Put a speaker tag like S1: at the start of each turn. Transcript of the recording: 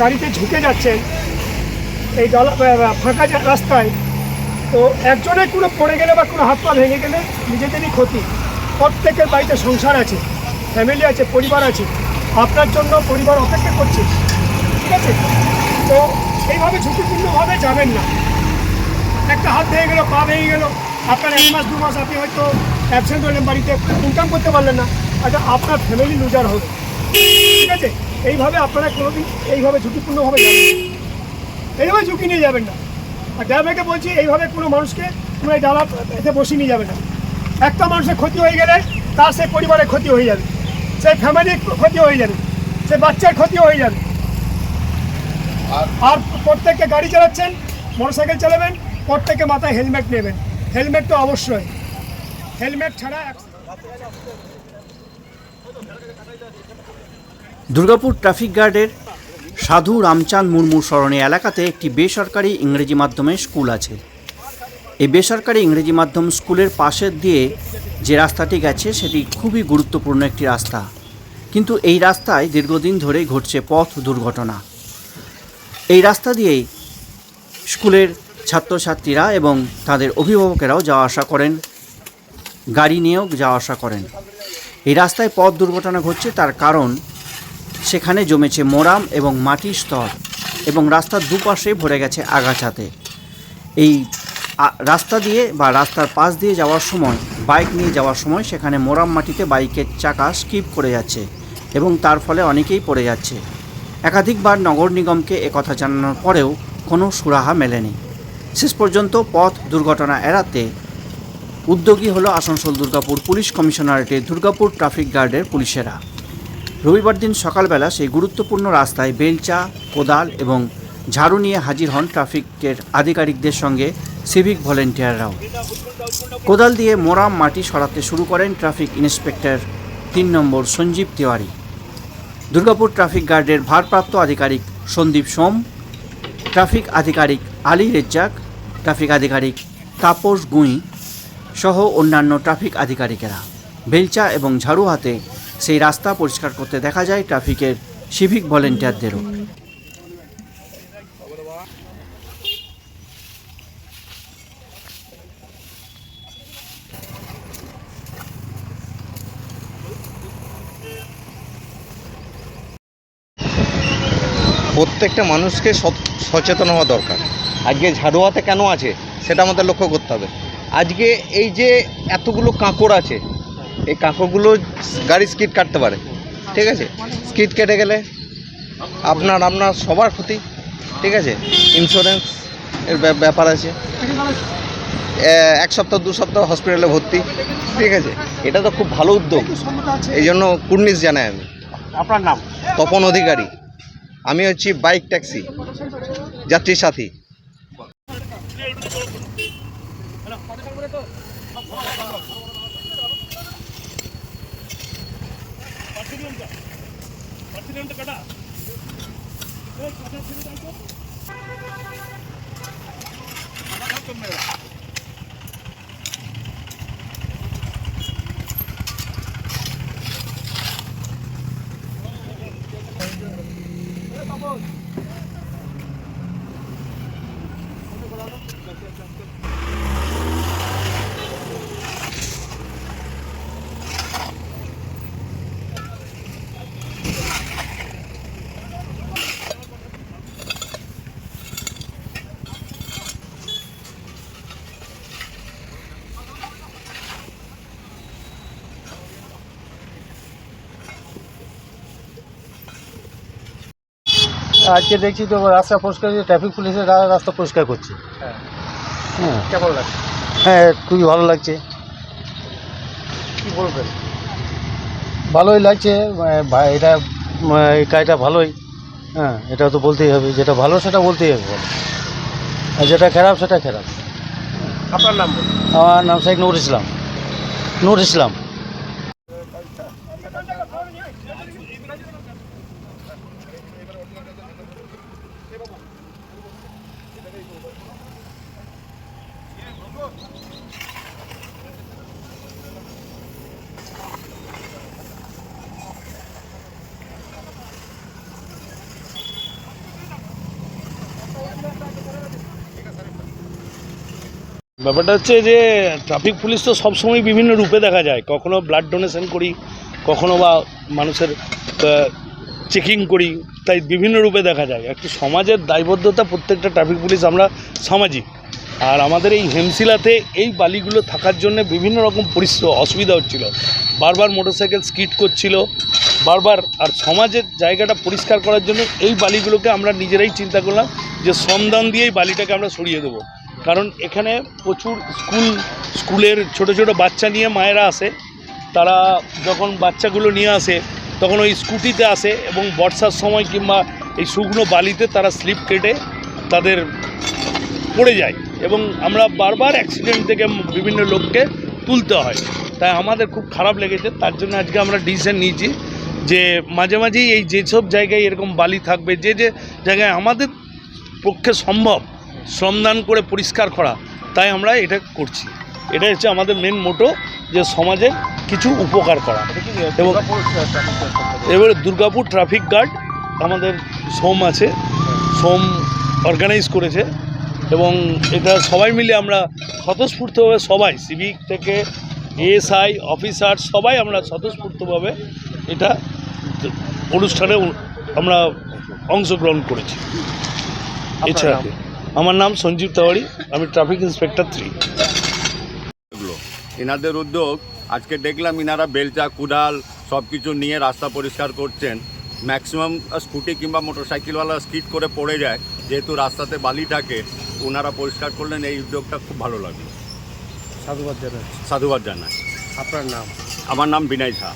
S1: গাড়িতে ঝুঁকে যাচ্ছেন এই ডলা ফাঁকা রাস্তায়, তো একজনের কোনো পড়ে গেলে বা কোনো হাত পা ভেঙে গেলে নিজেদেরই ক্ষতি। প্রত্যেকের বাড়িতে সংসার আছে ফ্যামিলি আছে, পরিবার আছে। আপনার জন্য পরিবার অপেক্ষা করছে, ঠিক আছে? তো এইভাবে ঝুঁকিপূর্ণভাবে যাবেন না। একটা হাত ভেঙে গেলো, পা ভেঙে গেলো, আপনার এক মাস, দু মাস আপনি হয়তো অ্যাবসেন্ট হলেন বাড়িতে ইনকাম করতে পারলেন না আচ্ছা আপনার ফ্যামিলি লুজার হবে, ঠিক আছে? এইভাবে আপনারা কোনোদিন এইভাবে ঝুঁকিপূর্ণভাবে যাবেন এইভাবে ঝুঁকি নিয়ে যাবেন না। আর ড্রাইভারকে বলছি এইভাবে কোনো মানুষকে কোনো এই ডালা এতে বসিয়ে নিয়ে যাবে না। একটা মানুষের ক্ষতি হয়ে গেলে তার সেই পরিবারের ক্ষতি হয়ে যাবে। সেই ফ্যামিলির ক্ষতি হয়ে যাবে। সেই বাচ্চার ক্ষতি হয়ে যাবে। আর প্রত্যেককে গাড়ি চালাচ্ছেন মোটরসাইকেল চালাবেন প্রত্যেকে মাথায় হেলমেট নেবেন। হেলমেট তো অবশ্যই। হেলমেট ছাড়া
S2: দুর্গাপুর ট্রাফিক গার্ডের সাধু রামচাঁদ মুর্মু স্মরণে এলাকাতে একটি বেসরকারি ইংরেজি মাধ্যমের স্কুল আছে। এই বেসরকারি ইংরেজি মাধ্যম স্কুলের পাশের দিয়ে যে রাস্তাটি গেছে, সেটি খুবই গুরুত্বপূর্ণ একটি রাস্তা। কিন্তু এই রাস্তায় দীর্ঘদিন ধরেই ঘটছে পথ দুর্ঘটনা। এই রাস্তা দিয়েই স্কুলের ছাত্রছাত্রীরা এবং তাদের অভিভাবকেরাও যাওয়া আসা করেন, গাড়ি নিয়েও যাওয়া আসা করেন। এই রাস্তায় পথ দুর্ঘটনা ঘটছে তার কারণ সেখানে জমেছে মোরাম এবং মাটির স্তর এবং রাস্তার দুপাশে ভরে গেছে আগাছাতে। এই রাস্তা দিয়ে বা রাস্তার পাশ দিয়ে যাওয়ার সময়, বাইক নিয়ে যাওয়ার সময় সেখানে মোরাম মাটিতে বাইকের চাকা স্কিপ করে যাচ্ছে এবং তার ফলে অনেকেই পড়ে যাচ্ছে। একাধিকবার নগর নিগমকে একথা জানানোর পরেও কোনো সুরাহা মেলেনি। শেষ পর্যন্ত পথ দুর্ঘটনা এড়াতে উদ্যোগী হলো আসানসোল দুর্গাপুর পুলিশ কমিশনারেটের দুর্গাপুর ট্রাফিক গার্ডের পুলিশেরা। রবিবার দিন সকালবেলা সেই গুরুত্বপূর্ণ রাস্তায় বেলচা কোদাল এবং ঝাড়ু নিয়ে হাজির হন ট্রাফিকের আধিকারিকদের সঙ্গে সিভিক ভলেন্টিয়াররাও। কোদাল দিয়ে মোরাম মাটি সরাতে শুরু করেন ট্রাফিক ইন্সপেক্টর তিন নম্বর সঞ্জীব তিওয়ারি। দুর্গাপুর ট্রাফিক গার্ডের ভারপ্রাপ্ত আধিকারিক সন্দীপ সোম, ট্রাফিক আধিকারিক আলী রেজ্জাক, ট্রাফিক আধিকারিক তাপস গুঁই সহ অন্যান্য ট্রাফিক আধিকারিকেরা। বেলচা এবং ঝাড়ু হাতে সেই রাস্তা পরিষ্কার করতে দেখা যায় ট্রাফিকের সিভিক ভলেন্টিয়ারদেরও।
S3: প্রত্যেকটা মানুষকে সচেতন হওয়া দরকার। আজকে ঝাড়ুয়াতে কেন আছে, সেটা আমাদের লক্ষ্য করতে হবে। আজকে এই যে এতগুলো কাঁকড় আছে এই কাঁকড়গুলো গাড়ি স্কিড কাটতে পারে ঠিক আছে? স্কিড কেটে গেলে আপনার আপনার সবার ক্ষতি ঠিক আছে? ইন্স্যুরেন্স এর ব্যাপ- ব্যাপার আছে। এক সপ্তাহ দু সপ্তাহ হসপিটালে ভর্তি ঠিক আছে? এটা তো খুব ভালো উদ্যোগ। এই জন্য কুর্নিশ জানাই আমি।
S1: আপনার নাম?
S3: তপন অধিকারী। আমি হচ্ছি বাইক ট্যাক্সি যাত্রী সাথী। সিলিন্ডার কাটা এই কাটা সিলিন্ডার তো কাটা তোমরা Vamos!
S4: আজকে দেখছি তো রাস্তা পরিষ্কার ট্রাফিক পুলিশের রাস্তা পরিষ্কার করছে। হ্যাঁ।
S1: কেমন লাগে
S4: হ্যাঁ খুবই ভালো লাগছে।
S1: কি বলবেন?
S4: ভালোই লাগছে এটা এই কাজটা ভালোই। হ্যাঁ এটা তো বলতেই হবে যেটা ভালো সেটা বলতেই হবে। ভালো আর যেটা খারাপ সেটা খারাপ।
S1: আপনার নাম
S4: আমার নাম শেখ নূর ইসলাম। নূর ইসলাম।
S5: ব্যাপারটা হচ্ছে যে ট্রাফিক পুলিশ তো সবসময় বিভিন্ন রূপে দেখা যায়। কখনো ব্লাড ডোনেশন করি, কখনো বা মানুষের চেকিং করি, তাই বিভিন্ন রূপে দেখা যায়। একটু সমাজের দায়বদ্ধতা প্রত্যেকটা ট্রাফিক পুলিশ আমরা সামাজিক। আর আমাদের এই হেমশিলাতে এই বালিগুলো থাকার জন্য বিভিন্ন রকম পরিশ্র অসুবিধা হচ্ছিল। বারবার মোটরসাইকেল স্কিড করছিল, বারবার, আর সমাজের জায়গাটা পরিষ্কার করার জন্য এই বালিগুলোকে আমরা নিজেরাই চিন্তা করলাম যে শ্রমদান দিয়েই বালিটাকে আমরা সরিয়ে দেবো। কারণ এখানে প্রচুর স্কুল, স্কুলের ছোট ছোট বাচ্চা নিয়ে মায়েরা আসে। তারা যখন বাচ্চাগুলো নিয়ে আসে, তখন ওই স্কুটিতে আসে এবং বর্ষার সময় কিংবা এই শুকনো বালিতে তারা স্লিপ কেটে তাদের পড়ে যায় এবং আমরা বারবার অ্যাক্সিডেন্ট থেকে বিভিন্ন লোককে তুলতে হয়। তাই আমাদের খুব খারাপ লেগেছে। তার জন্য আজকে আমরা ডিসিশন নিয়েছি যে মাঝে মাঝেই এই যেসব জায়গায় এরকম বালি থাকবে, যে যে জায়গায় আমাদের পক্ষে সম্ভব শ্রমদান করে পরিষ্কার করা তাই আমরা এটা করছি। এটা হচ্ছে আমাদের মেন মোটো যে সমাজের কিছু উপকার করা। এবং এবারে দুর্গাপুর ট্রাফিক গার্ড আমাদের সোম আছে সোম অর্গানাইজ করেছে। এবং এটা সবাই মিলে আমরা স্বতঃস্ফূর্তভাবে সবাই সিভিক থেকে এএসআই অফিসার সবাই আমরা স্বতঃস্ফূর্তভাবে এটা অনুষ্ঠানে আমরা অংশগ্রহণ করেছি। এছাড়া? আমার নাম সঞ্জীব তেওয়ারি আমি ট্রাফিক ইন্সপেক্টর থ্রি।
S6: এগুলো। এনাদের উদ্যোগ আজকে দেখলাম ইনারা বেলচা কুদাল সব কিছু নিয়ে রাস্তা পরিষ্কার করছেন। ম্যাক্সিমাম স্কুটি কিংবা মোটরসাইকেলওয়ালা স্কিট করে পড়ে যায় যেহেতু রাস্তাতে বালি থাকে ওনারা পরিষ্কার করলেন এই উদ্যোগটা খুব ভালো লাগল।
S1: সাধুবাদ জানাই
S6: সাধুবাদ জানায়
S1: আপনার নাম?
S6: আমার নাম বিনয় ঝা।